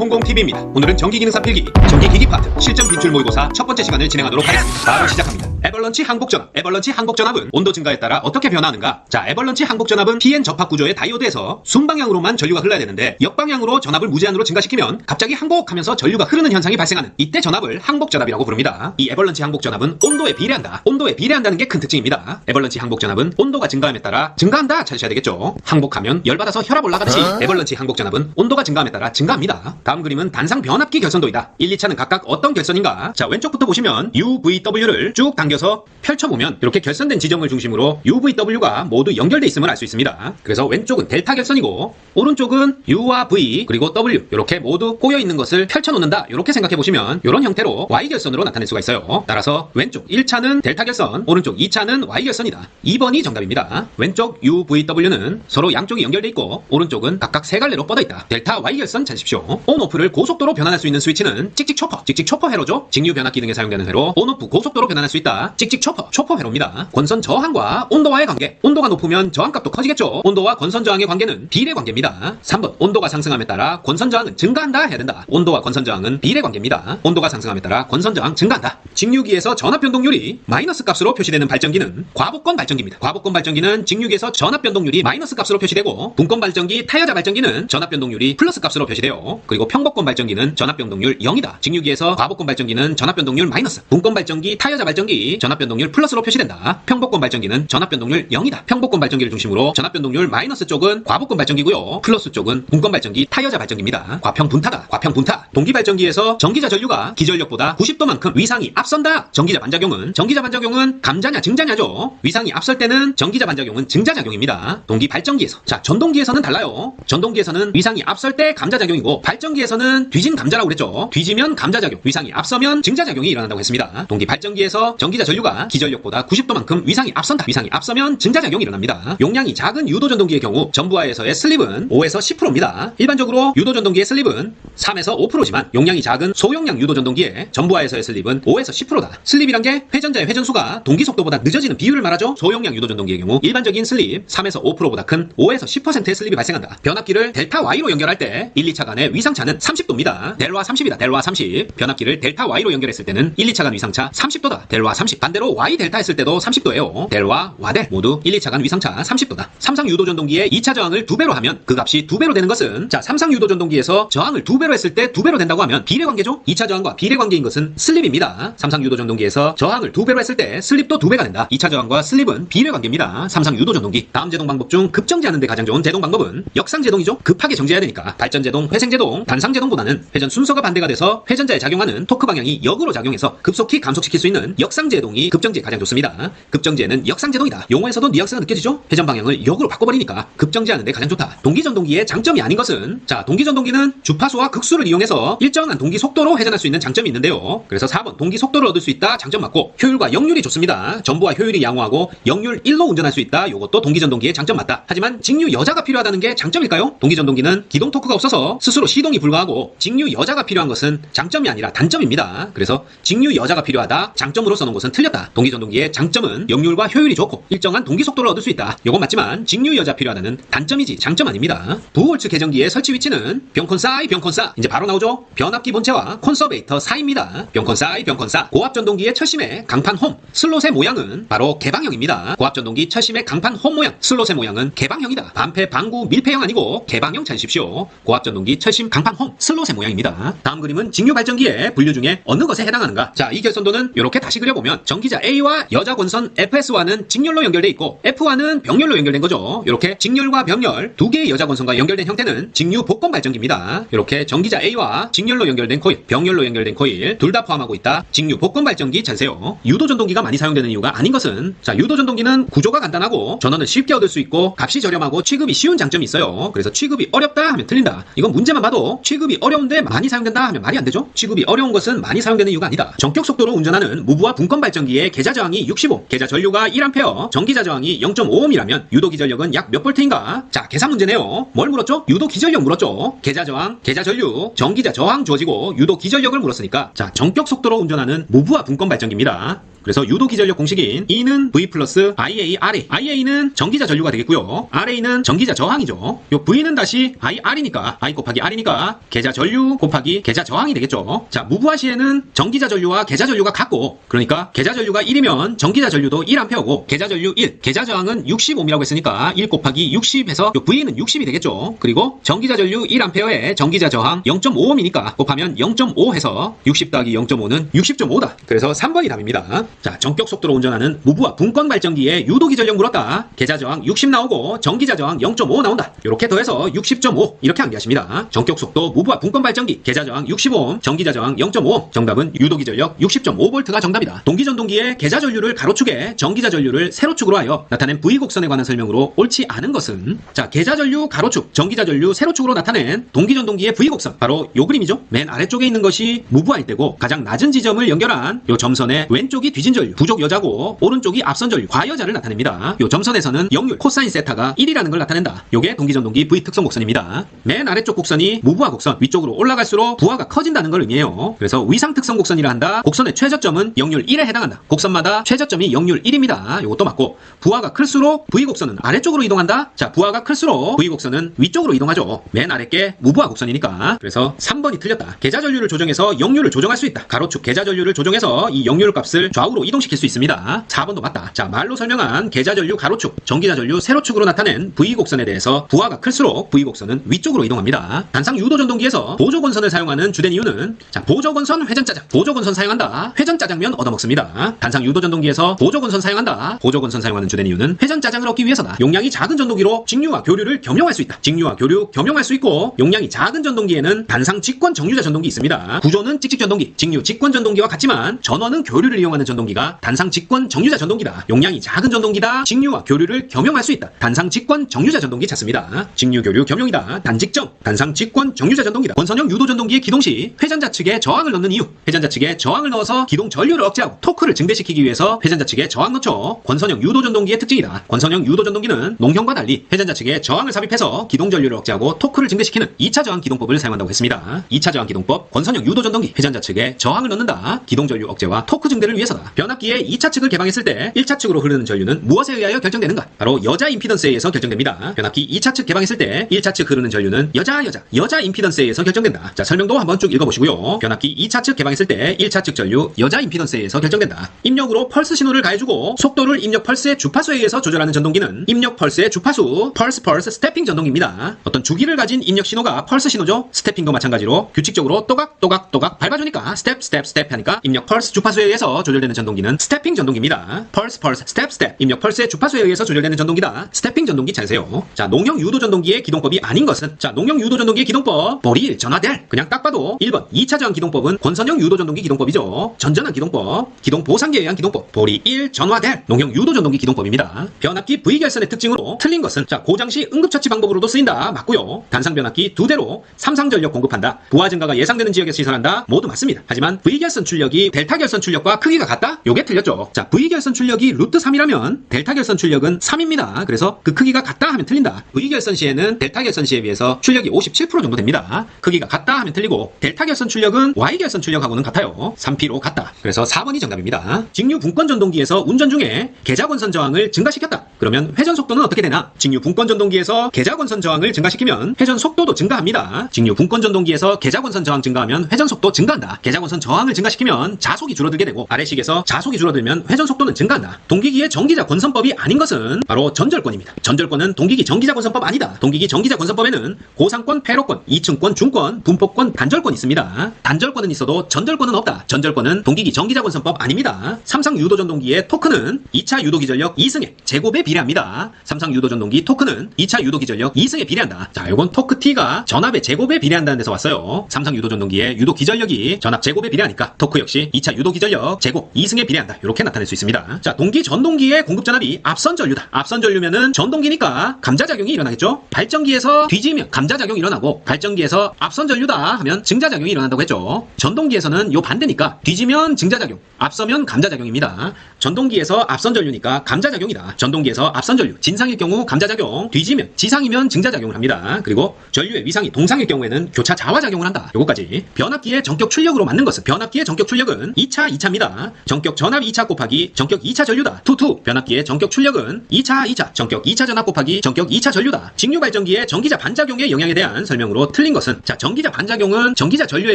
홍공TV입니다. 오늘은 전기기능사 필기, 전기기기 파트, 실전 빈출 모의고사 첫 번째 시간을 진행하도록 하겠습니다. 바로 시작합니다. 에벌런치 항복전압. 에벌런치 항복전압은 온도 증가에 따라 어떻게 변화하는가? 자, 에벌런치 항복전압은 PN 접합 구조의 다이오드에서 순방향으로만 전류가 흘러야 되는데 역방향으로 전압을 무제한으로 증가시키면 갑자기 항복하면서 전류가 흐르는 현상이 발생하는 이때 전압을 항복전압이라고 부릅니다. 이 에벌런치 항복전압은 온도에 비례한다. 온도에 비례한다는 게 큰 특징입니다. 에벌런치 항복전압은 온도가 증가함에 따라 증가한다 찾으셔야 되겠죠. 항복하면 열받아서 혈압 올라가듯이 에벌런치 항복전압은 온도가 증가함에 따라 증가합니다. 다음 그림은 단상 변압기 결선도이다. 1, 2차는 각각 어떤 결선인가? 자, 왼쪽부터 보시면 UVW를 쭉 당겨서 펼쳐보면 이렇게 결선된 지점을 중심으로 UVW가 모두 연결돼 있음을 알 수 있습니다. 그래서 왼쪽은 델타 결선이고 오른쪽은 U와 V 그리고 W 이렇게 모두 꼬여 있는 것을 펼쳐놓는다. 이렇게 생각해 보시면 이런 형태로 Y 결선으로 나타낼 수가 있어요. 따라서 왼쪽 1차는 델타 결선, 오른쪽 2차는 Y 결선이다. 2번이 정답입니다. 왼쪽 UVW는 서로 양쪽이 연결돼 있고 오른쪽은 각각 세 갈래로 뻗어 있다. 델타 Y 결선 찾으십시오. 온오프를 고속도로 변환할 수 있는 스위치는 찍찍 초퍼, 찍찍 초퍼 회로죠. 직류 변압 기능에 사용되는 회로 온오프 고속도로 변환할 수 있다. 찍찍 초퍼, 초퍼 회로입니다. 권선 저항과 온도와의 관계. 온도가 높으면 저항값도 커지겠죠. 온도와 권선 저항의 관계는 비례 관계입니다. 3번 온도가 상승함에 따라 권선 저항은 증가한다 해야 된다. 온도와 권선 저항은 비례 관계입니다. 온도가 상승함에 따라 권선 저항 증가한다. 직류기에서 전압 변동률이 마이너스 값으로 표시되는 발전기는 과복권 발전기입니다. 과복권 발전기는 직류기에서 전압 변동률이 마이너스 값으로 표시되고 분권 발전기, 타여자 발전기는 전압 변동률이 플러스 값으로 표시돼요. 그리고 평복권 발전기는 전압 변동률 0이다. 직류기에서 과복권 발전기는 전압 변동률 마이너스, 분권 발전기, 타여자 발전기 전압 변동률 플러스로 표시된다. 평복권 발전기는 전압 변동률 0이다. 평복권 발전기를 중심으로 전압 변동률 마이너스 쪽은 과복권 발전기고요. 플러스 쪽은 분권 발전기, 타여자 발전기입니다. 과평 분타다. 과평 분타. 동기 발전기에서 전기자 전류가 기전력보다 90도만큼 위상이 앞선다. 전기자 반작용은 전기자 반작용은 감자냐 증자냐죠. 위상이 앞설 때는 전기자 반작용은 증자작용입니다. 동기 발전기에서 자 전동기에서는 달라요. 전동기에서는 위상이 앞설 때 감자작용이고 발전 기에서는 뒤진 감자라고 그랬죠. 뒤지면 감자작용, 위상이 앞서면 증자작용이 일어난다고 했습니다. 동기 발전기에서 전기자 전류가 기전력보다 90도만큼 위상이 앞선다. 위상이 앞서면 증자작용이 일어납니다. 용량이 작은 유도전동기의 경우 전부하에서의 슬립은 5에서 10%입니다. 일반적으로 유도전동기의 슬립은 3에서 5%지만 용량이 작은 소용량 유도전동기의 전부하에서의 슬립은 5에서 10%다. 슬립이란 게 회전자의 회전수가 동기 속도보다 늦어지는 비율을 말하죠. 소용량 유도전동기의 경우 일반적인 슬립 3에서 5%보다 큰 5에서 10%의 슬립이 발생한다. 변압기를 델타 Y로 연결할 때 1, 2차 간의 위상 차는 30도입니다. 델와 30이다. 델와 30. 변압기를 델타 Y로 연결했을 때는 1, 2차 간 위상차 30도다. 델와 30. 반대로 Y 델타 했을 때도 30도예요. 델와 와델 모두 1, 2차 간 위상차 30도다. 삼상 유도 전동기의 2차 저항을 2배로 하면 그 값이 2배로 되는 것은 자 삼상 유도 전동기에서 저항을 2배로 했을 때 2배로 된다고 하면 비례 관계죠. 2차 저항과 비례 관계인 것은 슬립입니다. 삼상 유도 전동기에서 저항을 2배로 했을 때 슬립도 2배가 된다. 2차 저항과 슬립은 비례 관계입니다. 삼상 유도 전동기. 다음 제동 방법 중 급정지하는 데 가장 좋은 제동 방법은 역상 제동이죠. 급하게 정지해야 되니까 발전 제동, 회생 제동, 단상 제동보다는 회전 순서가 반대가 돼서 회전자에 작용하는 토크 방향이 역으로 작용해서 급속히 감속시킬 수 있는 역상 제동이 급정지에 가장 좋습니다. 급정지에는 역상 제동이다. 용어에서도 뉘앙스가 느껴지죠? 회전 방향을 역으로 바꿔버리니까 급정지하는 데 가장 좋다. 동기전동기의 장점이 아닌 것은 자 동기전동기는 주파수와 극수를 이용해서 일정한 동기 속도로 회전할 수 있는 장점이 있는데요. 그래서 4번 동기 속도를 얻을 수 있다 장점 맞고 효율과 역률이 좋습니다. 전부와 효율이 양호하고 역률 1로 운전할 수 있다. 요것도 동기전동기의 장점 맞다. 하지만 직류 여자가 필요하다는 게 장점일까요? 동기전동기는 기동 토크가 없어서 스스로 시동이 불가하고 직류 여자가 필요한 것은 장점이 아니라 단점입니다. 그래서 직류 여자가 필요하다. 장점으로 써놓은 것은 틀렸다. 동기전동기의 장점은 역률과 효율이 좋고 일정한 동기 속도를 얻을 수 있다. 요건 맞지만 직류 여자 필요하다는 단점이지 장점 아닙니다. 부월츠 계정기의 설치 위치는 병콘사이 병콘사 이제 바로 나오죠. 변압기 본체와 콘서베이터 사이입니다. 병콘사이 병콘사 고압 전동기의 철심의 강판 홈 슬롯의 모양은 바로 개방형입니다. 고압 전동기 철심의 강판 홈 모양 슬롯의 모양은 개방형이다. 반패 방구 밀폐형 아니고 개방형 찾으십시오. 고압 전동기 철심 강판 홈 슬롯의 모양입니다. 다음 그림은 직류 발전기의 분류 중에 어느 것에 해당하는가? 자, 이 결선도는 이렇게 다시 그려보면 전기자 A와 여자 권선 FS와는 직렬로 연결돼 있고 F와는 병렬로 연결된 거죠. 이렇게 직렬과 병렬 두 개의 여자 권선과 연결된 형태는 직류 복권 발전기입니다. 이렇게 전기자 A와 직렬로 연결된 코일, 병렬로 연결된 코일 둘 다 포함하고 있다. 직류 복권 발전기 찾으세요. 유도 전동기가 많이 사용되는 이유가 아닌 것은 자, 유도 전동기는 구조가 간단하고 전원을 쉽게 얻을 수 있고 값이 저렴하고 취급이 쉬운 장점이 있어요. 그래서 취급이 어렵다 하면 틀린다. 이건 문제만 봐도 취급이 어려운데 많이 사용된다 하면 말이 안 되죠. 취급이 어려운 것은 많이 사용되는 이유가 아니다. 전격 속도로 운전하는 무부하 분권 발전기의 계좌 저항이 65, 계좌 전류가 1A, 전기자 저항이 0.5ohm이라면 유도 기전력은 약 몇 볼트인가? 자, 계산 문제네요. 뭘 물었죠? 유도 기전력 물었죠. 계좌 저항, 계좌 전류, 전기자 저항 주어지고 유도 기전력을 물었으니까 자, 전격 속도로 운전하는 무부하 분권 발전기입니다. 그래서 유도 기전력 공식인 E는 V 플러스 IA RA. IA는 전기자 전류가 되겠고요. RA는 전기자 저항이죠. 요 V는 다시 IR이니까 I 곱하기 R이니까 계자 전류 곱하기 계자 저항이 되겠죠. 자, 무부하 시에는 전기자 전류와 계자 전류가 같고 그러니까 계자 전류가 1이면 전기자 전류도 1A고 계자 전류 1, 계자 저항은 60옴이라고 했으니까 1 곱하기 60해서 요 V는 60이 되겠죠. 그리고 전기자 전류 1A에 전기자 저항 0.5옴이니까 곱하면 0.5 해서 60 더하기 0.5는 60.5다. 그래서 3번이 답입니다. 자, 전격 속도로 운전하는 무부하 분권 발전기에 유도기 전력 물었다. 계자 저항 60 나오고 전기자 저항 0.5 나온다. 이렇게 더해서 60.5 이렇게 암기하십니다. 전격 속도 무부하 분권 발전기 계자 저항 65옴, 전기자 저항 0.5옴. 정답은 유도기 전력 60.5V가 정답이다. 동기 전동기의 계자 전류를 가로축에 전기자 전류를 세로축으로 하여 나타낸 V 곡선에 관한 설명으로 옳지 않은 것은 자, 계자 전류 가로축, 전기자 전류 세로축으로 나타낸 동기 전동기의 V 곡선 바로 요 그림이죠. 맨 아래쪽에 있는 것이 무부하일 때고 가장 낮은 지점을 연결한 요 점선의 왼쪽이 뒤진 전류, 부족 여자고 오른쪽이 앞선 전류, 과여자를 나타냅니다. 요 점선에서는 역률 코사인 세타가 1이라는 걸 나타낸다. 요게 동기 전동기 V 특성 곡선입니다. 맨 아래쪽 곡선이 무부하 곡선, 위쪽으로 올라갈수록 부하가 커진다는 걸 의미해요. 그래서 위상 특성 곡선이라 한다. 곡선의 최저점은 역률 1에 해당한다. 곡선마다 최저점이 역률 1입니다. 요것도 맞고 부하가 클수록 V 곡선은 아래쪽으로 이동한다. 자, 부하가 클수록 V 곡선은 위쪽으로 이동하죠. 맨 아래 게 무부하 곡선이니까. 그래서 3번이 틀렸다. 계자 전류를 조정해서 역률을 조정할 수 있다. 가로축 계자 전류를 조정해서 이 역률 값을 좌우 로 이동시킬 수 있습니다. 4번도 맞다. 자, 말로 설명한 계자 전류 가로축, 전기자 전류 세로축으로 나타낸 V 곡선에 대해서 부하가 클수록 V 곡선은 위쪽으로 이동합니다. 단상 유도 전동기에서 보조건선을 사용하는 주된 이유는 자, 보조건선 회전 짜장, 보조건선 사용한다. 회전 짜장면 얻어먹습니다. 단상 유도 전동기에서 보조건선 사용한다. 보조건선 사용하는 주된 이유는 회전 짜장을 얻기 위해서다. 용량이 작은 전동기로 직류와 교류를 겸용할 수 있다. 직류와 교류 겸용할 수 있고 용량이 작은 전동기에는 단상 직권 정류자 전동기 있습니다. 구조는 찍찍 전동기, 직류 직권 전동기와 같지만 전원은 교류를 이용하는 전동기 가 단상 직권 정류자 전동기다. 용량이 작은 전동기다. 직류와 교류를 겸용할 수 있다. 단상 직권 정류자 전동기 찾습니다. 직류 교류 겸용이다. 단직정 단상 직권 정류자 전동기다. 원선형 유도 전동기의 기동 시 회전자 측에 저항을 넣는 이유. 회전자 측에 저항을 넣어서 기동 전류를 억제하고 토크를 증대시키기 위해서 회전자 측에 저항 넣죠. 권선형 유도 전동기의 특징이다. 권선형 유도 전동기는 농형과 달리 회전자 측에 저항을 삽입해서 기동 전류를 억제하고 토크를 증대시키는 2차 저항 기동법을 사용한다고 했습니다. 2차 저항 기동법 권선형 유도 전동기 회전자 측에 저항을 넣는다. 기동 전류 억제와 토크 증대를 위해서다. 변압기의 2차 측을 개방했을 때 1차 측으로 흐르는 전류는 무엇에 의하여 결정되는가? 바로 여자 임피던스에 의해서 결정됩니다. 변압기 2차 측 개방했을 때 1차 측 흐르는 전류는 여자 여자 여자 임피던스에 의해서 결정된다. 자 설명도 한번 쭉 읽어보시고요. 변압기 2차 측 개방했을 때 1차 측 전류 여자 임피던스에 의해서 결정된다. 입력으로 펄스 신호를 가해주고 속도를 입력 펄스의 주파수에 의해서 조절하는 전동기는 입력 펄스의 주파수 펄스 펄스 스태핑 전동기입니다. 어떤 주기를 가진 입력 신호가 펄스 신호죠. 스태핑도 마찬가지로 규칙적으로 또각 또각 또각 밟아주니까 스텝 스텝 스텝 하니까 입력 펄스 주파수에 의해서 조절되는 전동기는 스태핑 전동기입니다. 펄스 펄스 스텝 스텝 입력 펄스의 주파수에 의해서 조절되는 전동기다. 스태핑 전동기 찾으세요. 자 농형 유도 전동기의 기동법이 아닌 것은 자 농형 유도 전동기의 기동법 머리 전화될 그냥 딱 봐도 1번 2차 저항 기동법은 권선형 유도 전동기 기동법이죠. 전전한 기동법 기동 보상기에 의한 기동법 보리 1 전화될 농형 유도 전동기 기동법입니다. 변압기 V 결선의 특징으로 틀린 것은 자 고장시 응급처치 방법으로도 쓰인다 맞고요. 단상 변압기 두 대로 삼상 전력 공급한다. 부하 증가가 예상되는 지역에서 시설한다 모두 맞습니다. 하지만 V 결선 출력이 델타 결선 출력과 크기가 같다? 요게 틀렸죠. 자 V 결선 출력이 루트 3이라면 델타 결선 출력은 3입니다. 그래서 그 크기가 같다 하면 틀린다. V 결선 시에는 델타 결선 시에 비해서 출력이 57% 정도 됩니다. 크기가 같다 하면 틀리고 델타 결선 출력은 Y 결선 출력하고는 같아요. 3P로 같다. 그래서 4번이 정답입니다. 직류 분권 전동기에서 운전 중에 계좌 권선 저항을 증가시켰다. 그러면 회전 속도는 어떻게 되나? 직류 분권 전동기에서 계좌 권선 저항을 증가시키면 회전 속도도 증가합니다. 직류 분권 전동기에서 계좌 권선 저항 증가하면 회전 속도 증가한다. 계좌 권선 저항을 증가시키면 자속이 줄어들게 되고 아래식에서 자속이 줄어들면 회전 속도는 증가한다. 동기기의 전기자 권선법이 아닌 것은 바로 전절권입니다. 전절권은 동기기 전기자 권선법 아니다. 동기기 전기자 권선법에는 고상권, 패로권, 이층권, 중권, 분포권, 단절권 있습니다. 단절권은 있어도 전절권은 없다. 전절권은 동기기 전기자 권선법 아닙니다. 삼상 유도 전동기의 토크는 2차 유도 기전력 2승의 제곱에 비례합니다. 삼상 유도 전동기 토크는 2차 유도 기전력 2승에 비례한다. 자, 이건 토크 T가 전압의 제곱에 비례한다는 데서 왔어요. 삼상 유도 전동기의 유도 기전력이 전압 제곱에 비례하니까 토크 역시 2차 유도 기전력 제곱 2승에 비례한다. 이렇게 나타낼 수 있습니다. 자, 동기 전동기의 공급 전압이 앞선 전류다. 앞선 전류면은 전동기니까 감자작용이 일어나겠죠. 발전기에서 뒤지면 감자작용이 일어나고 발전기에서 앞선 전류다 하면 증자작용이 일어난다고 했죠. 전동기에서는 요 반대니까 뒤지면 증자작용, 앞서면 감자작용입니다. 전동기에서 앞선 전류니까 감자작용이다. 전동기에서 앞선 전류, 진상일 경우 감자작용, 뒤지면 지상이면 증자작용을 합니다. 그리고 전류의 위상이 동상일 경우에는 교차 자화작용을 한다. 요거까지. 변압기의 전격 출력으로 맞는 것은 변압기의 전격 출력은 2차, 2차입니다. 전격 전압 2차 곱하기 전격 2차 전류다. 투투 변압기의 전격 출력은 2차 2차 전격 2차 전압 곱하기 전격 2차 전류다. 직류 발전기의 전기자 반작용의 영향에 대한 설명으로 틀린 것은 자 전기자 반작용은 전기자 전류에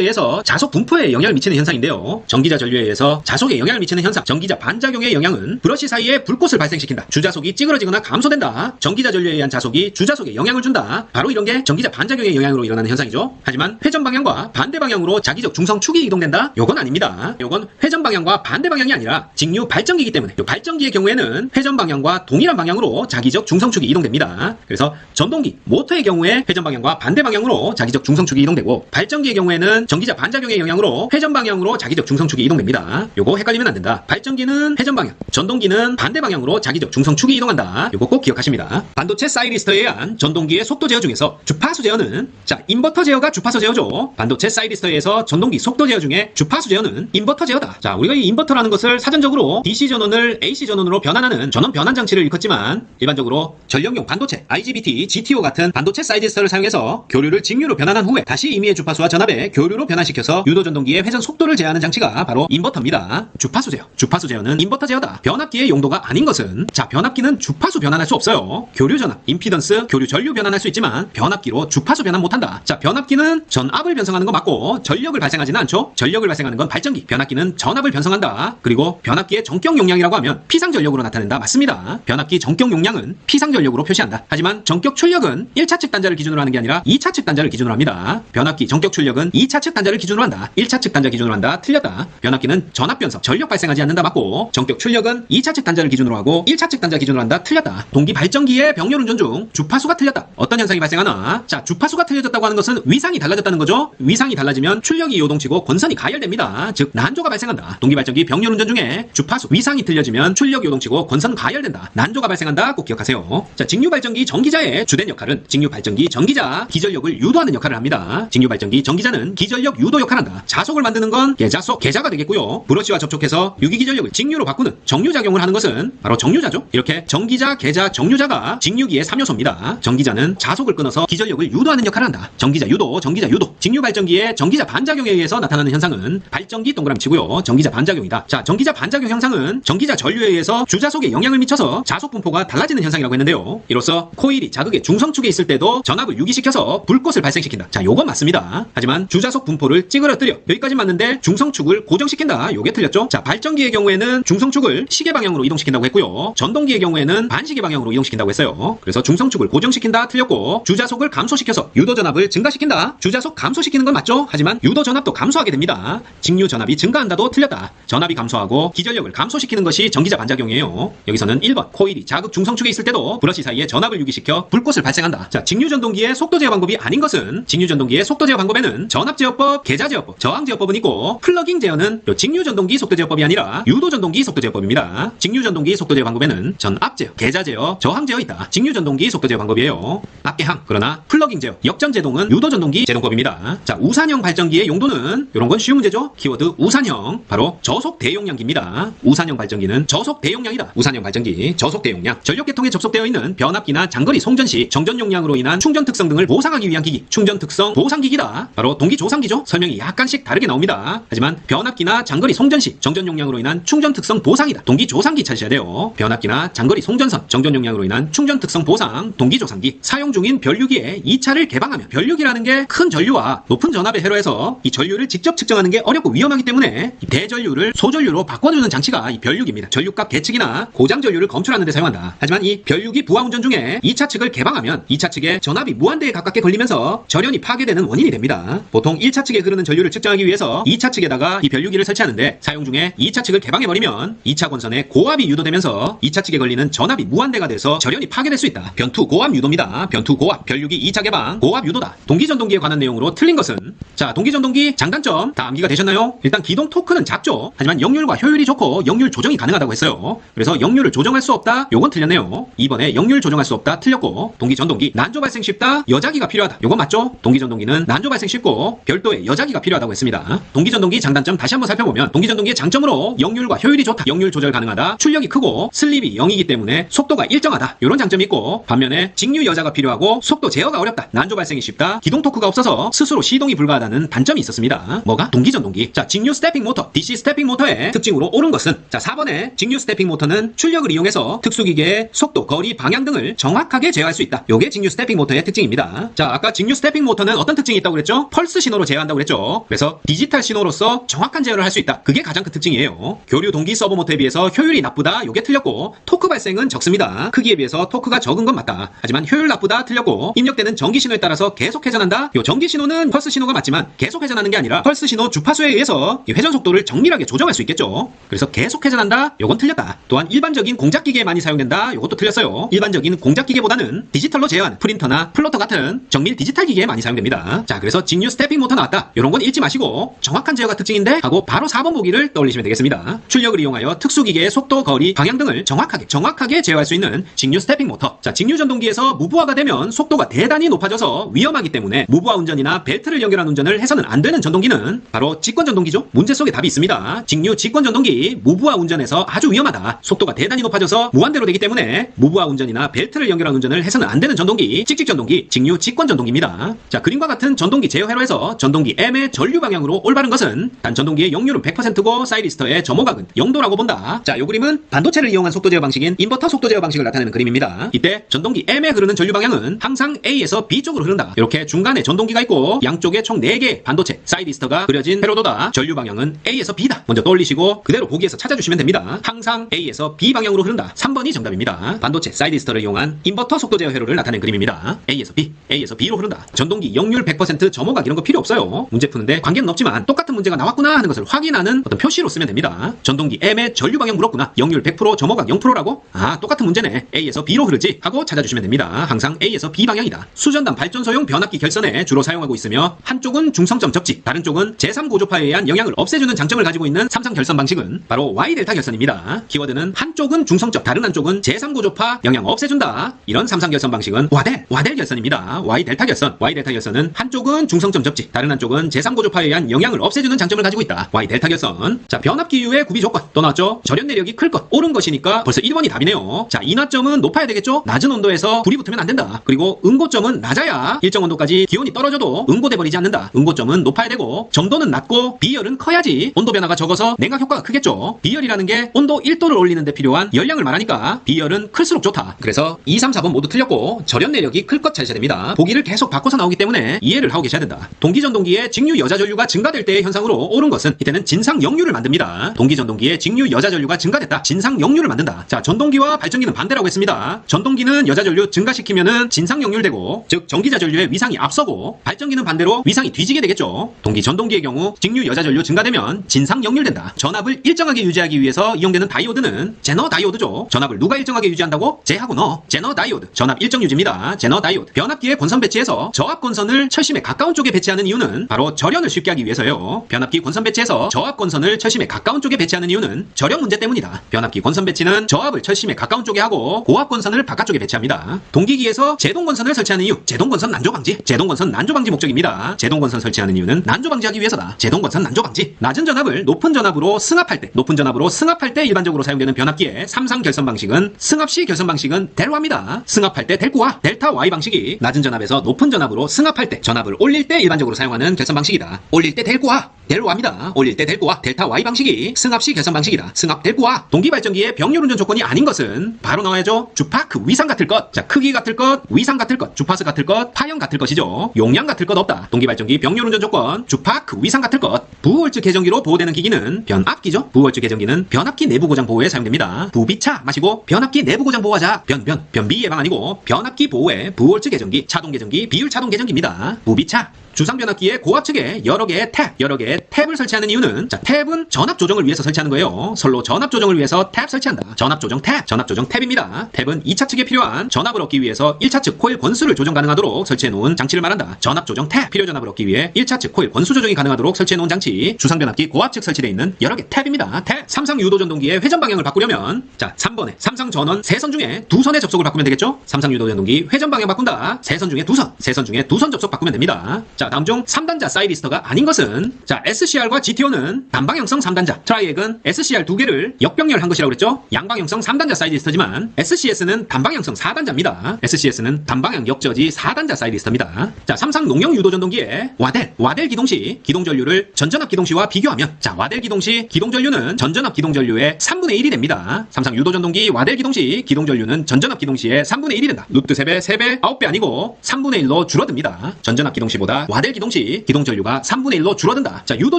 의해서 자속 분포에 영향을 미치는 현상인데요. 전기자 전류에 의해서 자속에 영향을 미치는 현상. 전기자 반작용의 영향은 브러쉬 사이에 불꽃을 발생시킨다. 주자속이 찌그러지거나 감소된다. 전기자 전류에 의한 자속이 주자속에 영향을 준다. 바로 이런 게 전기자 반작용의 영향으로 일어나는 현상이죠. 하지만 회전 방향과 반대 방향으로 자기적 중성 축이 이동된다. 요건 아닙니다. 요건 회전 방향과 반대 방향이 아니라 직류 발전기이기 때문에 요 발전기의 경우에는 회전 방향과 동일한 방향으로 자기적 중성축이 이동됩니다. 그래서 전동기, 모터의 경우에 회전 방향과 반대 방향으로 자기적 중성축이 이동되고 발전기의 경우에는 전기자 반작용의 영향으로 회전 방향으로 자기적 중성축이 이동됩니다. 요거 헷갈리면 안 된다. 발전기는 회전 방향, 전동기는 반대 방향으로 자기적 중성축이 이동한다. 요거 꼭 기억하십니다. 반도체 사이리스터에 의한 전동기의 속도 제어 중에서 주파수 제어는 자 인버터 제어가 주파수 제어죠. 반도체 사이리스터에 의해서 전동기 속도 제어 중에 주파수 제어는 인버터 제어다. 자 우리가 이 인버터 라는 것을 사전적으로 DC 전원을 AC 전원으로 변환하는 전원 변환 장치를 일컫지만 일반적으로 전력용 반도체 IGBT, GTO 같은 반도체 사이리스터를 사용해서 교류를 직류로 변환한 후에 다시 임의의 주파수와 전압에 교류로 변환시켜서 유도 전동기의 회전 속도를 제어하는 장치가 바로 인버터입니다. 주파수 제어. 주파수 제어는 인버터 제어다. 변압기의 용도가 아닌 것은 자 변압기는 주파수 변환할 수 없어요. 교류 전압, 임피던스, 교류 전류 변환할 수 있지만 변압기로 주파수 변환 못 한다. 자 변압기는 전압을 변성하는 거 맞고 전력을 발생하지는 않죠. 전력을 발생하는 건 발전기. 변압기는 전압을 변성한다. 그리고 변압기의 전격 용량이라고 하면 피상 전력으로 나타낸다. 맞습니다. 변압기 전격 용량은 피상 전력으로 표시한다. 하지만 전격 출력은 1차 측 단자를 기준으로 하는 게 아니라 2차 측 단자를 기준으로 합니다. 변압기 전격 출력은 2차 측 단자를 기준으로 한다. 1차 측 단자 기준으로 한다. 틀렸다. 변압기는 전압 변성, 전력 발생하지 않는다. 맞고 전격 출력은 2차 측 단자를 기준으로 하고 1차 측 단자 기준으로 한다. 틀렸다. 동기 발전기의 병렬 운전 중 주파수가 틀렸다. 어떤 현상이 발생하나? 자, 주파수가 틀려졌다고 하는 것은 위상이 달라졌다는 거죠. 위상이 달라지면 출력이 요동치고 권선이 가열됩니다. 즉 난조가 발생한다. 동기 발전기 병렬 운전 중에 주파수 위상이 틀려지면 출력 요동치고 권선 가열된다. 난조가 발생한다. 꼭 기억하세요. 자, 직류 발전기 전기자의 주된 역할은 직류 발전기 전기자 기전력을 유도하는 역할을 합니다. 직류 발전기 전기자는 기전력 유도 역할을 한다. 자속을 만드는 건 계자속 계자가 되겠고요. 브러쉬와 접촉해서 유기 기전력을 직류로 바꾸는 정류 작용을 하는 것은 바로 정류자죠. 이렇게 전기자, 계자, 정류자가 직류기의 3요소입니다. 전기자는 자속을 끊어서 기전력을 유도하는 역할을 한다. 전기자 유도, 전기자 유도. 직류 발전기의 전기자 반작용에 의해서 나타나는 현상은 발전기 동그라미 치고요. 전기자 반작용이다. 자, 전기자 반작용 현상은 전기자 전류에 의해서 주자속에 영향을 미쳐서 자속 분포가 달라지는 현상이라고 했는데요. 이로써 코일이 자극의 중성축에 있을 때도 전압을 유기시켜서 불꽃을 발생시킨다. 자, 요건 맞습니다. 하지만 주자속 분포를 찌그러뜨려 여기까지 맞는데 중성축을 고정시킨다. 요게 틀렸죠? 자, 발전기의 경우에는 중성축을 시계 방향으로 이동시킨다고 했고요. 전동기의 경우에는 반시계 방향으로 이동시킨다고 했어요. 그래서 중성축을 고정시킨다 틀렸고 주자속을 감소시켜서 유도 전압을 증가시킨다. 주자속 감소시키는 건 맞죠? 하지만 유도 전압도 감소하게 됩니다. 직류 전압이 증가한다도 틀렸다. 전압이 감소하고 기전력을 감소시키는 것이 전기자 반작용이에요. 여기서는 1번 코일이 자극 중성축에 있을 때도 브러쉬 사이에 전압을 유기시켜 불꽃을 발생한다. 자, 직류 전동기의 속도 제어 방법이 아닌 것은 직류 전동기의 속도 제어 방법에는 전압 제어법, 계자 제어법, 저항 제어법은 있고 플러깅 제어는 요 직류 전동기 속도 제어법이 아니라 유도 전동기 속도 제어법입니다. 직류 전동기 속도 제어 방법에는 전압 제어, 계자 제어, 저항 제어 있다. 직류 전동기 속도 제어 방법이에요. 앞계항 그러나 플러깅 제어, 역전 제동은 유도 전동기 제동법입니다. 자, 우산형 발전기의 용도는 이런 건 쉬운 문제죠. 키워드 우산형 바로 저속 대 용량기입니다. 우산형 발전기는 저속 대용량이다. 우산형 발전기 저속 대용량 전력 계통에 접속되어 있는 변압기나 장거리 송전 시 정전 용량으로 인한 충전 특성 등을 보상하기 위한 기기 충전 특성 보상 기기다. 바로 동기 조상기죠. 설명이 약간씩 다르게 나옵니다. 하지만 변압기나 장거리 송전 시 정전 용량으로 인한 충전 특성 보상이다. 동기 조상기 찾으셔야 돼요. 변압기나 장거리 송전선 정전 용량으로 인한 충전 특성 보상 동기 조상기 사용 중인 변류기에 2차를 개방하면 변류기라는 게 큰 전류와 높은 전압에 회로해서 이 전류를 직접 측정하는 게 어렵고 위험하기 때문에 이 대전류를 소 전류로 바꿔주는 장치가 이 변류기입니다. 전류값 계측이나 고장 전류를 검출하는 데 사용한다. 하지만 이 변류기 부하 운전 중에 2차 측을 개방하면 2차 측에 전압이 무한대에 가깝게 걸리면서 절연이 파괴되는 원인이 됩니다. 보통 1차 측에 흐르는 전류를 측정하기 위해서 2차 측에다가 이 변류기를 설치하는데 사용 중에 2차 측을 개방해버리면 2차 권선에 고압이 유도되면서 2차 측에 걸리는 전압이 무한대가 돼서 절연이 파괴될 수 있다. 변투 고압 유도입니다. 변투 고압 변류기 2차 개방 고압 유도다. 동기전동기에 관한 내용으로 틀린 것은 자 동기전동기 장단점 다 암기가 되셨나요? 일단 기동 토크는 작죠. 하지만 역률과 효율이 좋고 역률 조정이 가능하다고 했어요. 그래서 역률을 조정할 수 없다. 요건 틀렸네요. 2번에 역률 조정할 수 없다. 틀렸고 동기 전동기 난조 발생 쉽다. 여자기가 필요하다. 요건 맞죠? 동기 전동기는 난조 발생 쉽고 별도의 여자기가 필요하다고 했습니다. 동기 전동기 장단점 다시 한번 살펴보면 동기 전동기의 장점으로 역률과 효율이 좋다. 역률 조절 가능하다. 출력이 크고 슬립이 0이기 때문에 속도가 일정하다. 요런 장점이 있고 반면에 직류 여자가 필요하고 속도 제어가 어렵다. 난조 발생이 쉽다. 기동 토크가 없어서 스스로 시동이 불가하다는 단점이 있었습니다. 뭐가? 동기 전동기. 자, 직류 스태핑 모터, DC 스태핑 모터에 모터의 특징으로 옳은 것은 자 4번에 직류 스태핑 모터는 출력을 이용해서 특수기계의 속도, 거리, 방향 등을 정확하게 제어할 수 있다. 요게 직류 스태핑 모터의 특징입니다. 자 아까 직류 스태핑 모터는 어떤 특징이 있다고 그랬죠? 펄스 신호로 제어한다고 그랬죠. 그래서 디지털 신호로서 정확한 제어를 할 수 있다. 그게 가장 큰 특징이에요. 교류 동기 서버 모터에 비해서 효율이 나쁘다. 요게 틀렸고 토크 발생은 적습니다. 크기에 비해서 토크가 적은 건 맞다. 하지만 효율 나쁘다 틀렸고 입력되는 전기 신호에 따라서 계속 회전한다. 요 전기 신호는 펄스 신호가 맞지만 계속 회전하는 게 아니라 펄스 신호 주파수에 의해서 이 회전 속도를 정밀하게 조정할 수 있겠죠. 그래서 계속 회전한다. 요건 틀렸다. 또한 일반적인 공작 기계에 많이 사용된다. 요것도 틀렸어요. 일반적인 공작 기계보다는 디지털로 제어하는 프린터나 플로터 같은 정밀 디지털 기계에 많이 사용됩니다. 자, 그래서 직류 스태핑 모터 나왔다. 요런 건 잊지 마시고 정확한 제어가 특징인데 하고 바로 4번 보기를 떠올리시면 되겠습니다. 출력을 이용하여 특수 기계의 속도, 거리, 방향 등을 정확하게 정확하게 제어할 수 있는 직류 스태핑 모터. 자, 직류 전동기에서 무부하가 되면 속도가 대단히 높아져서 위험하기 때문에 무부하 운전이나 벨트를 연결한 운전을 해서는 안 되는 전동기는 바로 직권 전동기죠. 문제 속에 답이 있습니다. 직류 직권 전동기 무부하 운전에서 아주 위험하다. 속도가 대단히 높아져서 무한대로 되기 때문에 무부하 운전이나 벨트를 연결한 운전을 해서는 안 되는 전동기, 찍찍 전동기, 직류 직권 전동기입니다. 자, 그림과 같은 전동기 제어 회로에서 전동기 M의 전류 방향으로 올바른 것은 단 전동기의 역률은 100%고 사이리스터의 점호각은 0도라고 본다. 자, 요 그림은 반도체를 이용한 속도 제어 방식인 인버터 속도 제어 방식을 나타내는 그림입니다. 이때 전동기 M에 흐르는 전류 방향은 항상 A에서 B 쪽으로 흐른다. 이렇게 중간에 전동기가 있고 양쪽에 총 4개 반도체 사이리스터가 그려진 회로도다. 전류 방향은 A에서 B다. 먼저 떠올 리시고 그대로 보기에서 찾아주시면 됩니다. 항상 A에서 B 방향으로 흐른다. 3번이 정답입니다. 반도체 사이리스터를 이용한 인버터 속도 제어 회로를 나타낸 그림입니다. A에서 B, A에서 B로 흐른다. 전동기 역률 100% 점호각 이런 거 필요 없어요. 문제 푸는데 관계는 없지만 똑같은 문제가 나왔구나 하는 것을 확인하는 어떤 표시로 쓰면 됩니다. 전동기 M의 전류 방향 물었구나. 역률 100% 점호각 0%라고? 아, 똑같은 문제네. A에서 B로 흐르지 하고 찾아주시면 됩니다. 항상 A에서 B 방향이다. 수전단 발전소용 변압기 결선에 주로 사용하고 있으며 한쪽은 중성점 접지, 다른 쪽은 제3고조파에 의한 영향을 없애주는 장점을 가지고 있는 삼성 결선 방식은 바로 Y 델타 결선입니다. 키워드는 한쪽은 중성점, 다른 한쪽은 제3고조파 영향 없애준다. 이런 삼성 결선 방식은 와델, 와델 결선입니다. Y 델타 결선, Y 델타 결선은 한쪽은 중성점 접지, 다른 한쪽은 제3고조파에 의한 영향을 없애주는 장점을 가지고 있다. Y 델타 결선. 자, 변압 기유의 구비 조건 또 나왔죠. 절연 내력이 클 것, 옳은 것이니까 벌써 1번이 답이네요. 자, 인화점은 높아야 되겠죠? 낮은 온도에서 불이 붙으면 안 된다. 그리고 응고점은 낮아야 일정 온도까지 기온이 떨어져도 응고돼 버리지 않는다. 응고점은 높아야 되고 점도는 낮고 비열은 커야지 온도 변화가 적어서 냉각 효과가 크겠죠. 비열이라는 게 온도 1도를 올리는데 필요한 열량을 말하니까 비열은 클수록 좋다. 그래서 2, 3, 4번 모두 틀렸고 절연 내력이 클 것 찾으셔야 됩니다. 보기를 계속 바꿔서 나오기 때문에 이해를 하고 계셔야 된다. 동기전동기의 직류 여자 전류가 증가될 때의 현상으로 옳은 것은 이때는 진상 역류를 만듭니다. 동기전동기의 직류 여자 전류가 증가됐다. 진상 역류를 만든다. 자, 전동기와 발전기는 반대라고 했습니다. 전동기는 여자 전류 증가시키면은 진상 역류되고 즉 전기자 전류의 위상이 앞서고 발전기는 반대로 위상이 뒤지게 되겠죠. 동기 전동기의 경우 직류 여자 전류 증가되면 진상 역류된다. 전압을 일정하게 유지하기 위해서 이용되는 다이오드는 제너 다이오드죠. 전압을 누가 일정하게 유지한다고? 제하고 너. 제너 다이오드. 전압 일정 유지입니다. 제너 다이오드. 변압기의 권선 배치에서 저압 권선을 철심에 가까운 쪽에 배치하는 이유는 바로 절연을 쉽게 하기 위해서요. 변압기 권선 배치에서 저압 권선을 철심에 가까운 쪽에 배치하는 이유는 절연 문제 때문이다. 변압기 권선 배치는 저압을 철심에 가까운 쪽에 하고 고압 권선을 바깥쪽에 배치합니다. 동기기에서 제동 권선을 설치하는 이유. 제동 권선 난조 방지. 제동 권선 난조 방지 목적입니다. 제동 권선 설치하는 이유는 난조 방지하기 위해서다. 제동 권선 난조 방지. 낮은 전압을 높은 전압 으로 승합할 때, 높은 전압으로 승합할 때 일반적으로 사용되는 변압기의 삼상 결선 방식은 승합 시 결선 방식은 델와입니다. 승합할 때 델구와 델타 Y 방식이 낮은 전압에서 높은 전압으로 승합할 때 전압을 올릴 때 일반적으로 사용하는 결선 방식이다. 올릴 때 델구와 델와입니다. 올릴 때 델구와 델타 Y 방식이 승합 시 결선 방식이다. 승합 델구와 동기 발전기의 병렬 운전 조건이 아닌 것은 바로 나와야죠. 주파크 위상 같을 것. 자, 크기 같을 것, 위상 같을 것, 주파수 같을 것, 파형 같을 것이죠. 용량 같을 것 없다. 동기 발전기 병렬 운전 조건, 주파크 위상 같을 것. 부월츠 계정기로 보호되는 기기는 변압기죠. 부월츠 계정기는 변압기 내부 고장 보호에 사용됩니다. 부비차 마시고 변압기 내부 고장 보호하자. 변, 변, 변비 예방 아니고 변압기 보호에 부월츠 계정기, 차동 계정기, 비율 차동 계정기입니다. 부비차. 주상 변압기의 고압 측에 여러 개의 탭, 여러 개의 탭을 설치하는 이유는 자, 탭은 전압 조정을 위해서 설치하는 거예요. 선로 전압 조정을 위해서 탭 설치한다. 전압 조정 탭, 전압 조정 탭입니다. 탭은 2차 측에 필요한 전압을 얻기 위해서 1차 측 코일 권수를 조정 가능하도록 설치해 놓은 장치를 말한다. 전압 조정 탭, 필요 전압을 얻기 위해 1차 측 코일 권수 조정이 가능하도록 설치해 놓은 장치. 주상 변압기 고압 측 설치되어 있는 여러 개 탭입니다. 탭. 삼상 유도 전동기의 회전 방향을 바꾸려면 자, 3번에 삼상 전원 세선 중에 두 선의 접속을 바꾸면 되겠죠? 삼상 유도 전동기 회전 방향 바꾼다. 세선 중에 두 선, 세선 중에 두선 접속 바꾸면 됩니다. 자, 자, 다음 중 3단자 사이리스터가 아닌 것은 자, SCR과 GTO는 단방향성 3단자, 트라이액은 SCR 두 개를 역병렬한 것이라고 그랬죠? 양방향성 3단자 사이리스터지만 SCS는 단방향성 4단자입니다. SCS는 단방향 역저지 4단자 사이리스터입니다. 자, 삼상 농용 유도 전동기에 와델, 와델 기동 시 기동 전류를 전전압 기동 시와 비교하면 자, 와델 기동 시 기동 전류는 전전압 기동 전류의 3분의 1이 됩니다. 삼상 유도 전동기 와델 기동 시 기동 전류는 전전압 기동 시의 3분의 1이 된다. 루트 3배, 3배, 9배 아니고 3분의 1로 줄어듭니다. 전전압 기동 시보다 와델 기동 시 기동 전류가 3분의 1로 줄어든다. 자, 유도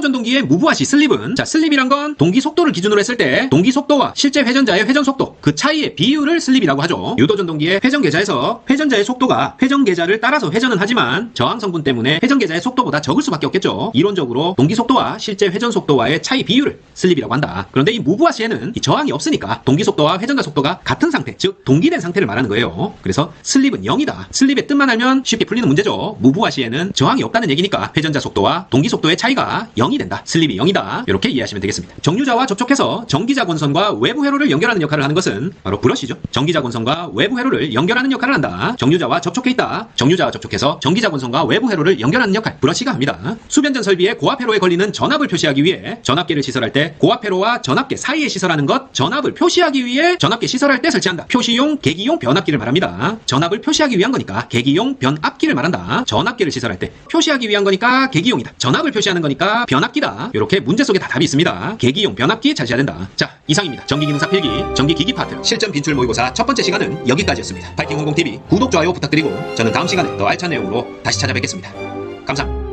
전동기의 무브화시 슬립은 자, 슬립이란 건 동기 속도를 기준으로 했을 때 동기 속도와 실제 회전자의 회전 속도 그 차이의 비율을 슬립이라고 하죠. 유도 전동기의 회전 계좌에서 회전자의 속도가 회전 계좌를 따라서 회전은 하지만 저항 성분 때문에 회전 계좌의 속도보다 적을 수밖에 없겠죠. 이론적으로 동기 속도와 실제 회전 속도와의 차이 비율을 슬립이라고 한다. 그런데 이 무브화시에는 이 저항이 없으니까 동기 속도와 회전자 속도가 같은 상태, 즉 동기된 상태를 말하는 거예요. 그래서 슬립은 0이다. 슬립의 뜻만 알면 쉽게 풀리는 문제죠. 무브화시에는 저항이 없다는 얘기니까 회전자 속도와 동기 속도의 차이가 0이 된다. 슬립이 0이다. 이렇게 이해하시면 되겠습니다. 정류자와 접촉해서 전기자 권선과 외부 회로를 연결하는 역할을 하는 것은 바로 브러쉬죠. 전기자 권선과 외부 회로를 연결하는 역할을 한다. 정류자와 접촉해 있다. 정류자와 접촉해서 전기자 권선과 외부 회로를 연결하는 역할 브러쉬가 합니다. 수변전 설비의 고압 회로에 걸리는 전압을 표시하기 위해 전압계를 시설할 때 고압 회로와 전압계 사이에 시설하는 것 전압을 표시하기 위해 전압계 시설할 때 설치한다. 표시용 계기용 변압기를 말합니다. 전압을 표시하기 위한 거니까 계기용 변압기를 말한다. 전압계를 시설할 때 표 시하기 위한 거니까 계기용이다. 전압을 표시하는 거니까 변압기다. 이렇게 문제 속에 다 답이 있습니다. 계기용 변압기 잘 해야 된다. 자, 이상입니다. 전기기능사 필기, 전기기기 파트, 실전 빈출 모의고사 첫 번째 시간은 여기까지였습니다. 파이팅 홍콩TV 구독, 좋아요 부탁드리고 저는 다음 시간에 더 알찬 내용으로 다시 찾아뵙겠습니다. 감사합니다.